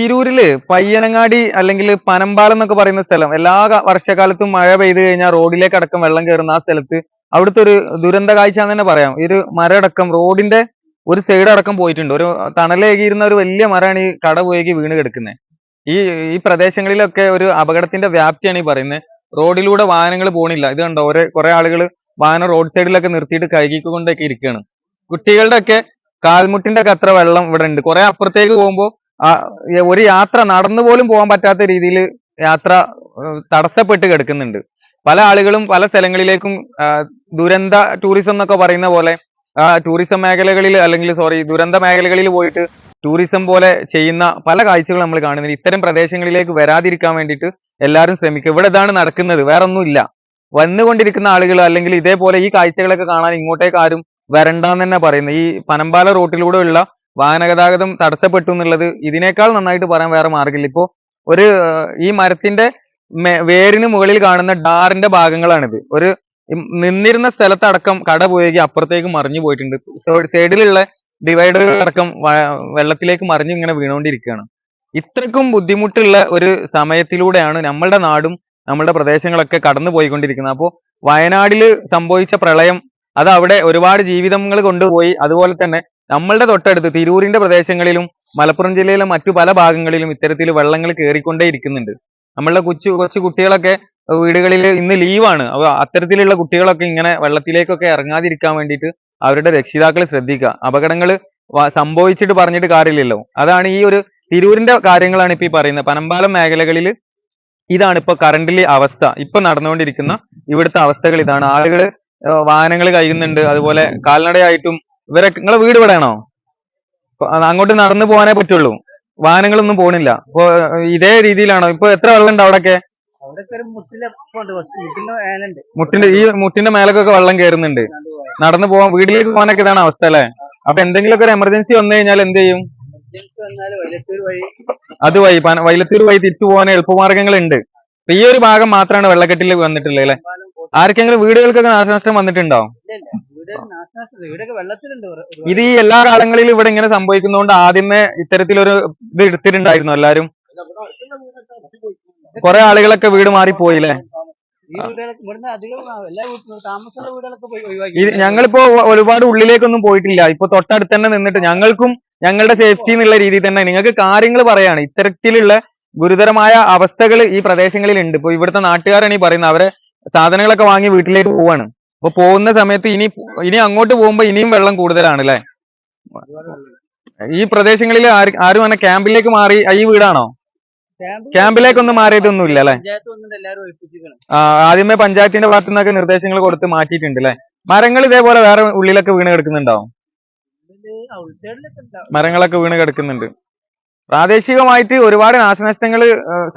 തിരൂരിൽ പയ്യനങ്ങാടി അല്ലെങ്കിൽ പനമ്പാലം എന്നൊക്കെ പറയുന്ന സ്ഥലം. എല്ലാ വർഷക്കാലത്തും മഴ പെയ്ത് കഴിഞ്ഞാൽ റോഡിലേക്ക് അടക്കം വെള്ളം കയറുന്ന ആ സ്ഥലത്ത് അവിടുത്തെ ഒരു ദുരന്ത കാഴ്ച എന്ന് തന്നെ പറയാം. ഈ ഒരു മരടക്കം റോഡിന്റെ ഒരു സൈഡ് അടക്കം പോയിട്ടുണ്ട്. ഒരു തണലേകിയിരുന്ന ഒരു വലിയ മരമാണ് ഈ കട പോയേക്ക് വീണ് കിടക്കുന്നത് ഈ ഈ പ്രദേശങ്ങളിലൊക്കെ ഒരു അപകടത്തിന്റെ വ്യാപ്തിയാണ് ഈ പറയുന്നത് റോഡിലൂടെ വാഹനങ്ങൾ പോണില്ല. ഇത് കണ്ടോ? ഒരേ കുറെ ആളുകൾ വാഹനം റോഡ് സൈഡിലൊക്കെ നിർത്തിയിട്ട് കഴുകിക്കൊണ്ടൊക്കെ ഇരിക്കുകയാണ് കുട്ടികളുടെ ഒക്കെ കാൽമുട്ടിന്റെ ഒക്കെ അത്ര വെള്ളം ഇവിടെ ഉണ്ട് കുറെ അപ്പുറത്തേക്ക് പോകുമ്പോൾ ഒരു യാത്ര നടന്നു പോലും പോകാൻ പറ്റാത്ത രീതിയിൽ യാത്ര തടസ്സപ്പെട്ട് കിടക്കുന്നുണ്ട്. പല ആളുകളും പല സ്ഥലങ്ങളിലേക്കും ദുരന്ത ടൂറിസം എന്നൊക്കെ പറയുന്ന പോലെ ടൂറിസം മേഖലകളിൽ അല്ലെങ്കിൽ സോറി ദുരന്ത മേഖലകളിൽ പോയിട്ട് ടൂറിസം പോലെ ചെയ്യുന്ന പല കാഴ്ചകളും നമ്മൾ കാണുന്നുണ്ട്. ഇത്തരം പ്രദേശങ്ങളിലേക്ക് വരാതിരിക്കാൻ വേണ്ടിയിട്ട് എല്ലാവരും ശ്രമിക്കുക ഇവിടെ ഇതാണ് നടക്കുന്നത് വേറെ ഒന്നുമില്ല വന്നുകൊണ്ടിരിക്കുന്ന ആളുകൾ അല്ലെങ്കിൽ ഇതേപോലെ ഈ കാഴ്ചകളൊക്കെ കാണാൻ ഇങ്ങോട്ടേക്ക് ആരും വരണ്ടെന്ന് തന്നെ പറയുന്നത് ഈ പനമ്പാല റോട്ടിലൂടെ ഉള്ള വാഹന തടസ്സപ്പെട്ടു എന്നുള്ളത് ഇതിനേക്കാൾ നന്നായിട്ട് പറയാൻ വേറെ മാർഗമില്ല ഇപ്പോ ഒരു ഈ മരത്തിന്റെ വേരിന് മുകളിൽ കാണുന്ന ഡാറിന്റെ ഭാഗങ്ങളാണിത്. ഒരു നിന്നിരുന്ന സ്ഥലത്തടക്കം കട പോയെങ്കിൽ അപ്പുറത്തേക്ക് മറിഞ്ഞു പോയിട്ടുണ്ട്. സൈഡിലുള്ള ഡിവൈഡറുകളടക്കം വെള്ളത്തിലേക്ക് മറിഞ്ഞ് ഇങ്ങനെ വീണുകൊണ്ടിരിക്കുകയാണ് ഇത്രക്കും ബുദ്ധിമുട്ടുള്ള ഒരു സമയത്തിലൂടെയാണ് നമ്മളുടെ നാടും നമ്മളുടെ പ്രദേശങ്ങളൊക്കെ കടന്നു പോയിക്കൊണ്ടിരിക്കുന്നത്. അപ്പോൾ വയനാട്ടിൽ സംഭവിച്ച പ്രളയം അത് അവിടെ ഒരുപാട് ജീവിതങ്ങൾ കൊണ്ടുപോയി. അതുപോലെ തന്നെ നമ്മളുടെ തൊട്ടടുത്ത് തിരൂരിന്റെ പ്രദേശങ്ങളിലും മലപ്പുറം ജില്ലയിലെ മറ്റു പല ഭാഗങ്ങളിലും ഇത്തരത്തിൽ വെള്ളങ്ങൾ കയറിക്കൊണ്ടേ ഇരിക്കുന്നുണ്ട്. നമ്മളുടെ കൊച്ചു കൊച്ചു കുട്ടികളൊക്കെ വീടുകളിൽ ഇന്ന് ലീവാണ് അപ്പൊ അത്തരത്തിലുള്ള കുട്ടികളൊക്കെ ഇങ്ങനെ വെള്ളത്തിലേക്കൊക്കെ ഇറങ്ങാതിരിക്കാൻ വേണ്ടിയിട്ട് അവരുടെ രക്ഷിതാക്കൾ ശ്രദ്ധിക്കുക. അപകടങ്ങൾ സംഭവിച്ചിട്ട് പറഞ്ഞിട്ട് കാര്യമില്ലല്ലോ. അതാണ് ഈ ഒരു തിരൂരിന്റെ കാര്യങ്ങളാണ് ഇപ്പൊ ഈ പറയുന്നത്. പനമ്പാലം മേഖലകളിൽ ഇതാണ് ഇപ്പൊ കറണ്ടിലെ അവസ്ഥ. ഇപ്പൊ നടന്നുകൊണ്ടിരിക്കുന്ന ഇവിടുത്തെ അവസ്ഥകൾ ഇതാണ്. ആളുകൾ വാഹനങ്ങൾ കഴിയുന്നുണ്ട് അതുപോലെ കാൽനടയായിട്ടും ഇവരൊക്കെ നിങ്ങളെ വീട് ഇവിടെയാണോ? അങ്ങോട്ട് നടന്നു പോകാനേ പറ്റുള്ളൂ. വാഹനങ്ങളൊന്നും പോണില്ല. അപ്പൊ ഇതേ രീതിയിലാണോ? ഇപ്പൊ എത്ര വെള്ളം ഉണ്ട് അവിടെയൊക്കെ മുട്ടിലെ മുട്ടിന്റെ ഈ മുട്ടിന്റെ മേലൊക്കെ വെള്ളം കയറുന്നുണ്ട് നടന്നു പോവാൻ വീട്ടിലേക്ക് പോകാനൊക്കെ ഇതാണ് അവസ്ഥ അല്ലെ? അപ്പൊ എന്തെങ്കിലുമൊക്കെ ഒരു എമർജൻസി വന്നു കഴിഞ്ഞാൽ എന്ത് ചെയ്യും? അത് വഴി വൈലത്തൂർ വഴി തിരിച്ചു പോകാൻ എളുപ്പമാർഗങ്ങൾ ഉണ്ട് അപ്പൊ ഈ ഒരു ഭാഗം മാത്രമാണ് വെള്ളക്കെട്ടിൽ വന്നിട്ടുള്ളത് അല്ലെ? ആർക്കെങ്കിലും വീടുകൾക്കൊക്കെ നാശനഷ്ടം വന്നിട്ടുണ്ടോ? ഇത് ഈ എല്ലാ കാലങ്ങളിലും ഇവിടെ ഇങ്ങനെ സംഭവിക്കുന്നതുകൊണ്ട് ആദ്യമേ ഇത്തരത്തിലൊരു ഇത് എടുത്തിട്ടുണ്ടായിരുന്നു എല്ലാരും. കൊറേ ആളുകളൊക്കെ വീട് മാറിപ്പോയില്ലേ? ഞങ്ങളിപ്പോ ഒരുപാട് ഉള്ളിലേക്കൊന്നും പോയിട്ടില്ല. ഇപ്പൊ തൊട്ടടുത്ത് തന്നെ നിന്നിട്ട് ഞങ്ങൾക്കും ഞങ്ങളുടെ സേഫ്റ്റി എന്നുള്ള രീതിയിൽ തന്നെ നിങ്ങൾക്ക് കാര്യങ്ങൾ പറയാണ് ഇത്തരത്തിലുള്ള ഗുരുതരമായ അവസ്ഥകൾ ഈ പ്രദേശങ്ങളിൽ ഉണ്ട് ഇപ്പൊ ഇവിടുത്തെ നാട്ടുകാരാണ് ഈ പറയുന്നത്. അവരെ സാധനങ്ങളൊക്കെ വാങ്ങി വീട്ടിലേക്ക് പോവാണ്. അപ്പൊ പോകുന്ന സമയത്ത് ഇനി ഇനി അങ്ങോട്ട് പോകുമ്പോ ഇനിയും വെള്ളം കൂടുതലാണ് അല്ലെ? ഈ പ്രദേശങ്ങളിൽ ആരും അങ്ങനെ ക്യാമ്പിലേക്ക് മാറി ഈ വീടാണോ? ക്യാമ്പ് ക്യാമ്പിലേക്കൊന്നും മാറിയതൊന്നും ഇല്ല അല്ലെ ആദ്യമേ പഞ്ചായത്തിന്റെ ഭാഗത്തു നിന്നൊക്കെ നിർദ്ദേശങ്ങൾ കൊടുത്ത് മാറ്റിയിട്ടുണ്ട് അല്ലെ? മരങ്ങൾ ഇതേപോലെ വേറെ ഉള്ളിലൊക്കെ വീണ് കിടക്കുന്നുണ്ടാവും ഉണ്ടാവും മരങ്ങളൊക്കെ വീണ് കിടക്കുന്നുണ്ട്. പ്രാദേശികമായിട്ട് ഒരുപാട് നാശനഷ്ടങ്ങൾ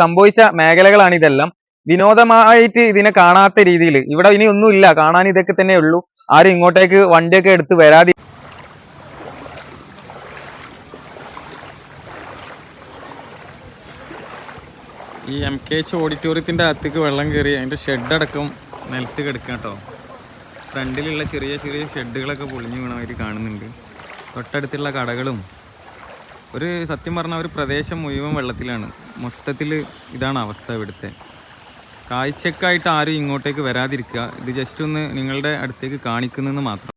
സംഭവിച്ച മേഖലകളാണ് ഇതെല്ലാം. വിനോദമായിട്ട് ഇതിനെ കാണാത്ത രീതിയിൽ ഇവിടെ ഇനി ഒന്നുമില്ല. കാണാൻ ഇതൊക്കെ തന്നെ ഉള്ളൂ. ആരും ഇങ്ങോട്ടേക്ക് വണ്ടിയൊക്കെ എടുത്ത് വരാതി ഈ എം കെ എച്ച് ഓഡിറ്റോറിയത്തിന്റെ അകത്തേക്ക് വെള്ളം കയറി അതിന്റെ ഷെഡടക്കം നിലത്ത് കിടക്കുക കേട്ടോ ഫ്രണ്ടിലുള്ള ചെറിയ ചെറിയ ഷെഡുകളൊക്കെ പൊളിഞ്ഞു വീണമായിട്ട് കാണുന്നുണ്ട്. തൊട്ടടുത്തുള്ള കടകളും. ഒരു സത്യം പറഞ്ഞാൽ ഒരു പ്രദേശം മുഴുവൻ വെള്ളത്തിലാണ്. മൊത്തത്തിൽ ഇതാണ് അവസ്ഥ ഇവിടുത്തെ. കാഴ്ചക്കായിട്ട് ആരും ഇങ്ങോട്ടേക്ക് വരാതിരിക്കുക. ഇത് ജസ്റ്റ് ഒന്ന് നിങ്ങളുടെ അടുത്തേക്ക് കാണിക്കുന്നതെന്ന് മാത്രം.